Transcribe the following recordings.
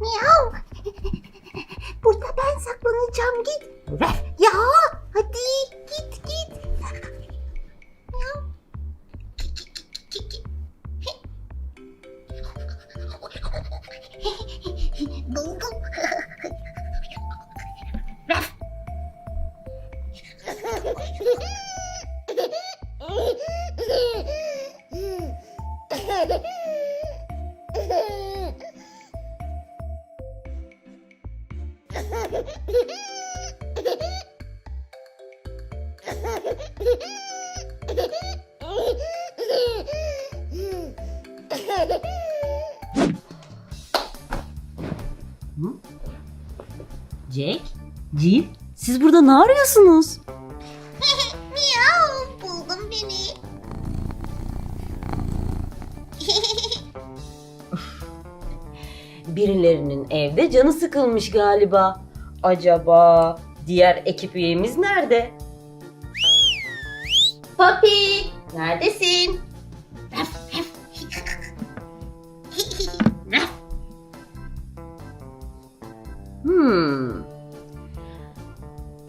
Miau. Burada ben saklanacağım git. Jack, Jill, siz burada ne arıyorsunuz? Birilerinin evde canı sıkılmış galiba. Acaba diğer ekip üyemiz nerede? Papi neredesin? Hmm.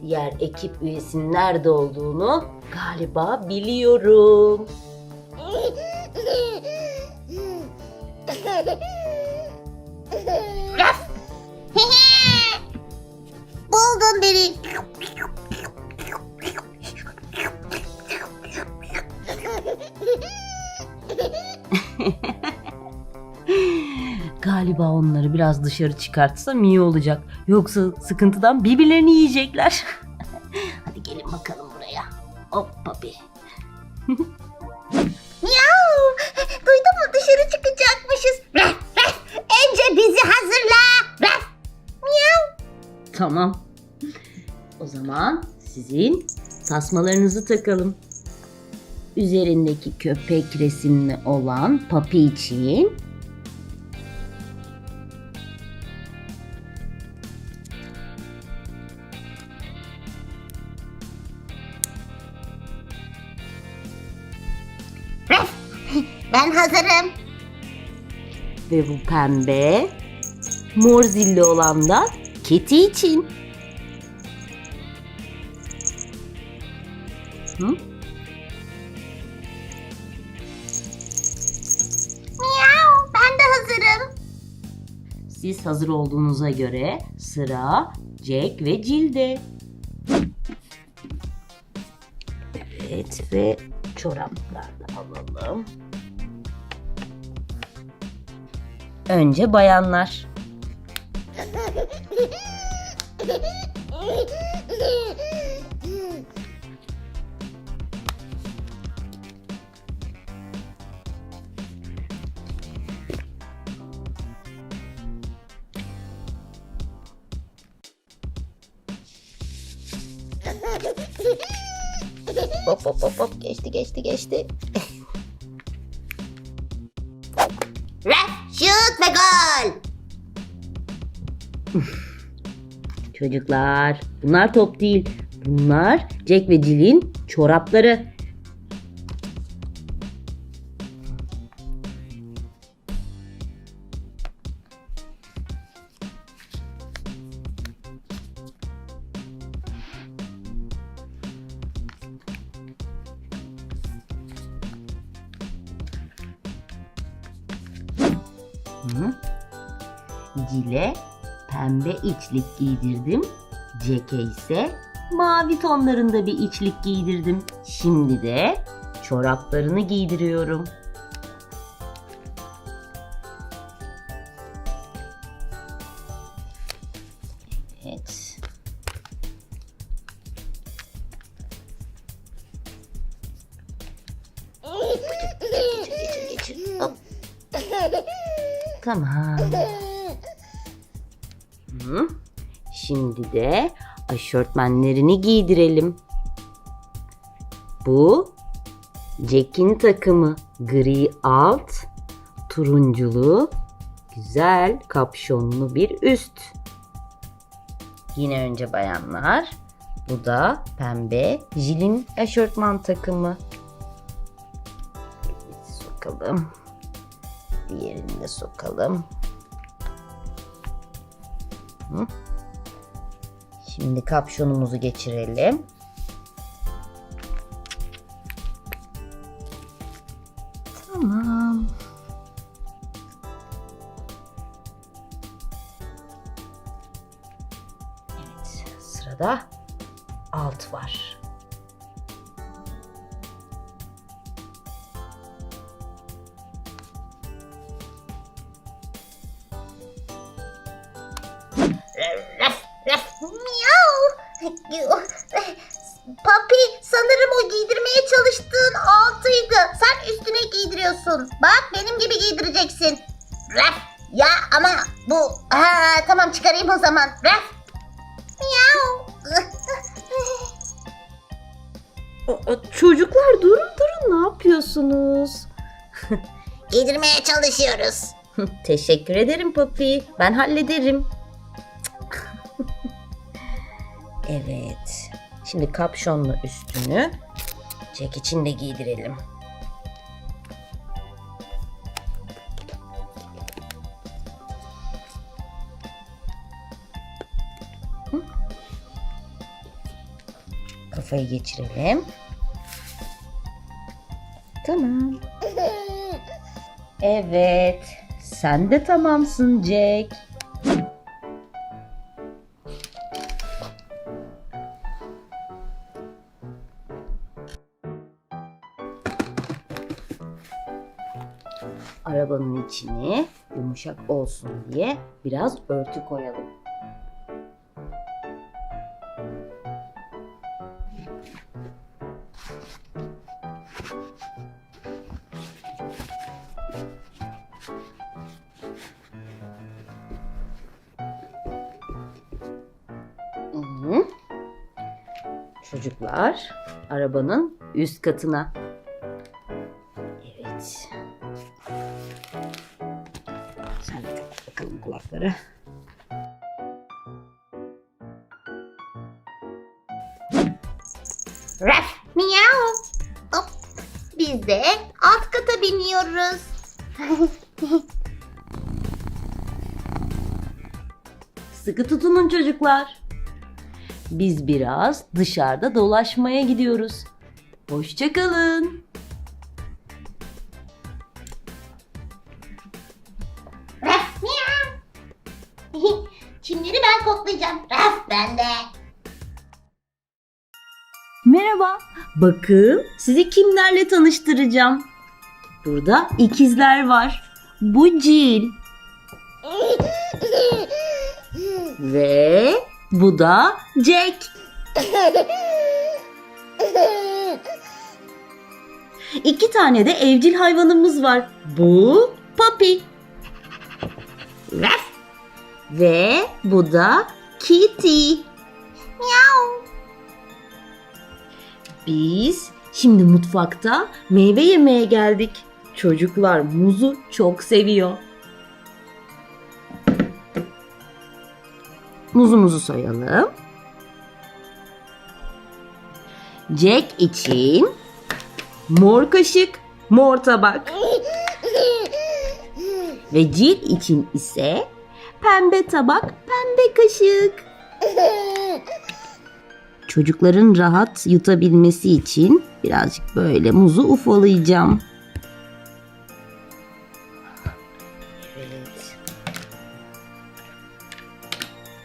Diğer ekip üyesinin nerede olduğunu galiba biliyorum. buldum beni. Galiba onları biraz dışarı çıkartsam iyi olacak. Yoksa sıkıntıdan birbirlerini yiyecekler. Tamam. O zaman sizin tasmalarınızı takalım. Üzerindeki köpek resimli olan papi için Ben hazırım. ve bu pembe mor zilli olan da Keti için. Hı? Miau. Ben de hazırım. Siz hazır olduğunuza göre sıra Jack ve Jill'de. Evet ve çoraplar da alalım. Önce bayanlar. Hop hop hop hop geçti geçti geçti. Şut ve gol. Çocuklar bunlar top değil. Bunlar Jack ve Jill'in çorapları. Pembe içlik giydirdim. Jack'e ise mavi tonlarında bir içlik giydirdim. Şimdi de çoraplarını giydiriyorum. Şimdi de aşortmenlerini giydirelim. Bu Jack'in takımı. Gri alt, turunculu, güzel kapşonlu bir üst. Yine önce bayanlar. Bu da pembe Jill'in aşortman takımı. Sokalım. Diğerini de sokalım. Şimdi kapşonumuzu geçirelim. Papi sanırım o giydirmeye çalıştığın altıydı. Sen üstüne giydiriyorsun. Bak benim gibi giydireceksin. Raf. Ya ama bu... Ha, tamam çıkarayım o zaman. Raf. Miyav. Çocuklar durun durun ne yapıyorsunuz? Giydirmeye çalışıyoruz. Teşekkür ederim Papi. Ben hallederim. Evet. Şimdi kapşonlu üstünü Jack için de giydirelim. Kafayı geçirelim. Tamam. Evet. Sen de tamamsın Jack. Arabanın içini yumuşak olsun diye biraz örtü koyalım. Çocuklar arabanın üst katına. Evet. Kulakları. Raf. Miyav. Hop. Biz de alt kata biniyoruz. Sıkı tutunun çocuklar. Biz biraz dışarıda dolaşmaya gidiyoruz. Hoşçakalın. Ben koklayacağım. Raf bende. Merhaba. Bakın sizi kimlerle tanıştıracağım. Burada ikizler var. Bu Jill ve bu da Jack. İki tane de evcil hayvanımız var. Bu. Raf. Ve bu da Kitty. Miyav. Biz şimdi mutfakta meyve yemeye geldik. Çocuklar muzu çok seviyor. Muzumuzu soyalım. Jack için mor kaşık, mor tabak. Ve Jill için ise pembe tabak, pembe kaşık. Çocukların rahat yutabilmesi için birazcık böyle muzu ufalayacağım. Evet.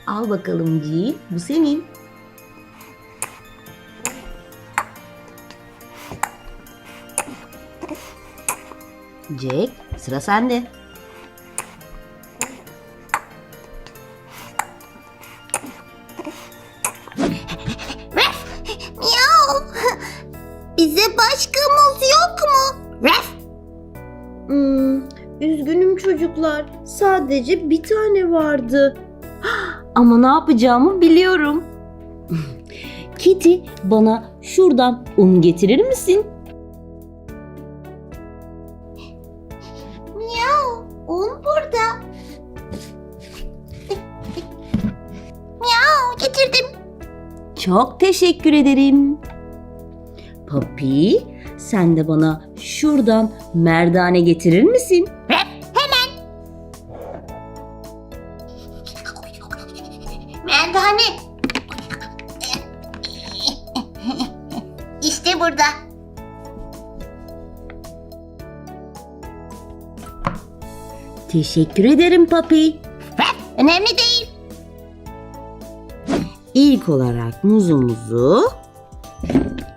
Al bakalım Jill. Bu senin. Jack sıra sende. Sadece bir tane vardı. Ama ne yapacağımı biliyorum. Kitty bana şuradan un getirir misin? Miyav. Un burada. Miyav getirdim. Çok teşekkür ederim. Papi, sen de bana şuradan merdane getirir misin? Teşekkür ederim Papi. Önemli değil. İlk olarak muzumuzu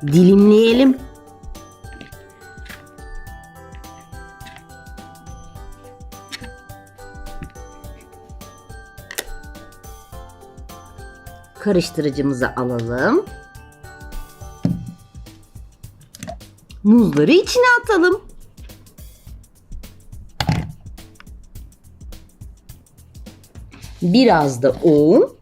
dilimleyelim. Karıştırıcımızı alalım. Muzları içine atalım. Biraz da un.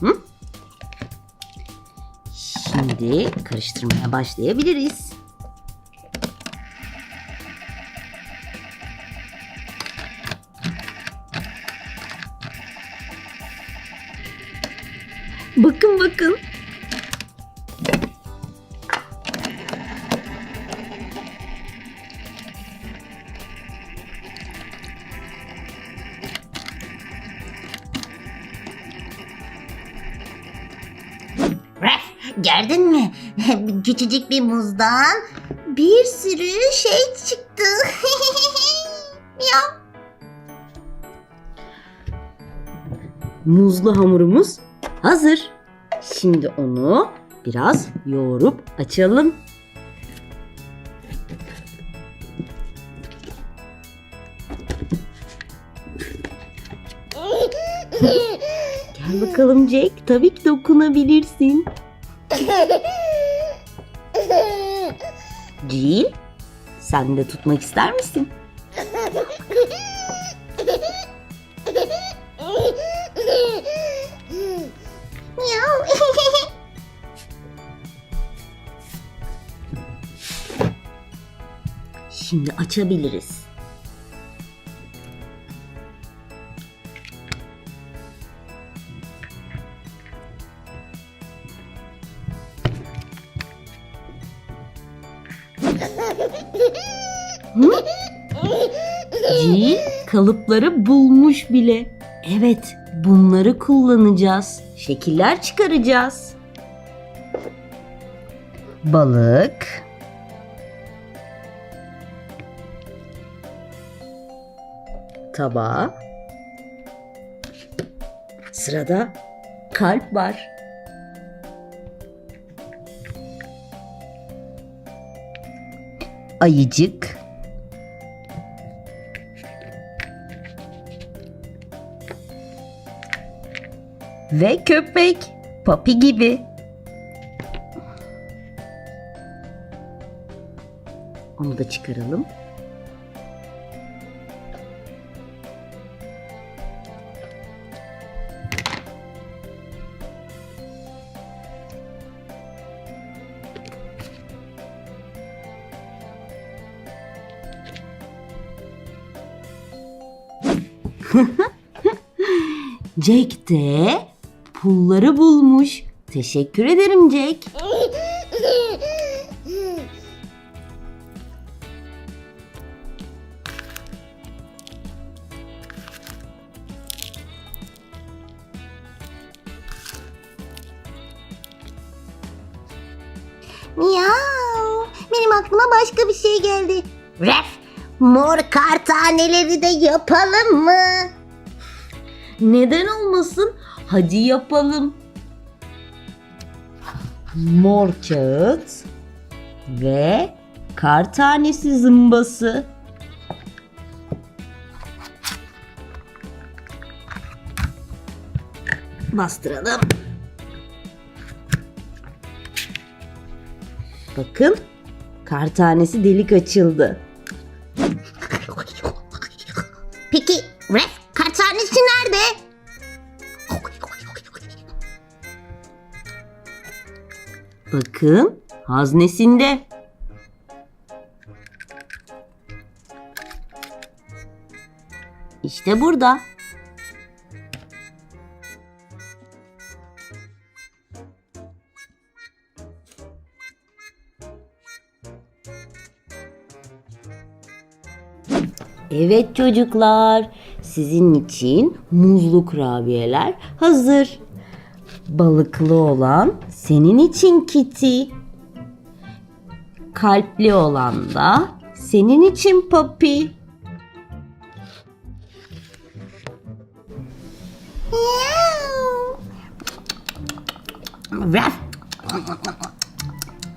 Hı? Şimdi karıştırmaya başlayabiliriz. Bakın bakın. Küçücük bir muzdan bir sürü şey çıktı. ya. Muzlu hamurumuz hazır. Şimdi onu biraz yoğurup açalım. Gel bakalım Jack. Tabii ki dokunabilirsin. Jill, sen de tutmak ister misin? Şimdi açabiliriz. Kalıpları bulmuş bile. Evet, bunları kullanacağız. Şekiller çıkaracağız. Balık, tabağa. Sırada kalp var. Ayıcık. Ve köpek. Papi gibi. Onu da çıkaralım. Jack de pulları bulmuş. Teşekkür ederim Jack. Miau. Benim aklıma başka bir şey geldi. Ref, mor kar taneleri de yapalım mı? Neden olmasın? Hadi yapalım. Mor kağıt ve kar tanesi zımbası. Bastıralım. Bakın kar tanesi delik açıldı. Bakın haznesinde. İşte burada. Evet çocuklar, sizin için muzlu kurabiyeler hazır. Balıklı olan senin için Kitty. Kalpli olan da senin için Poppy.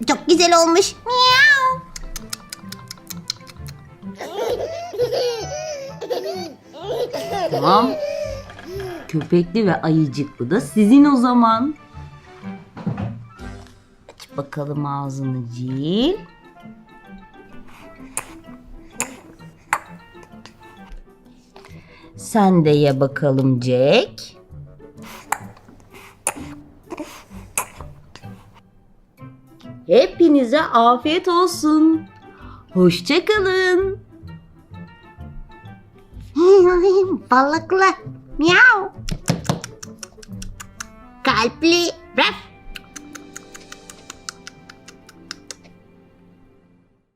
Çok güzel olmuş. Miau. Tamam. Köpekli ve ayıcıklı da sizin o zaman. Bakalım ağzını Cil. Sen de ye bakalım Jack. Hepinize afiyet olsun. Hoşçakalın. Balıklı. Miau. Kalpli. Raf.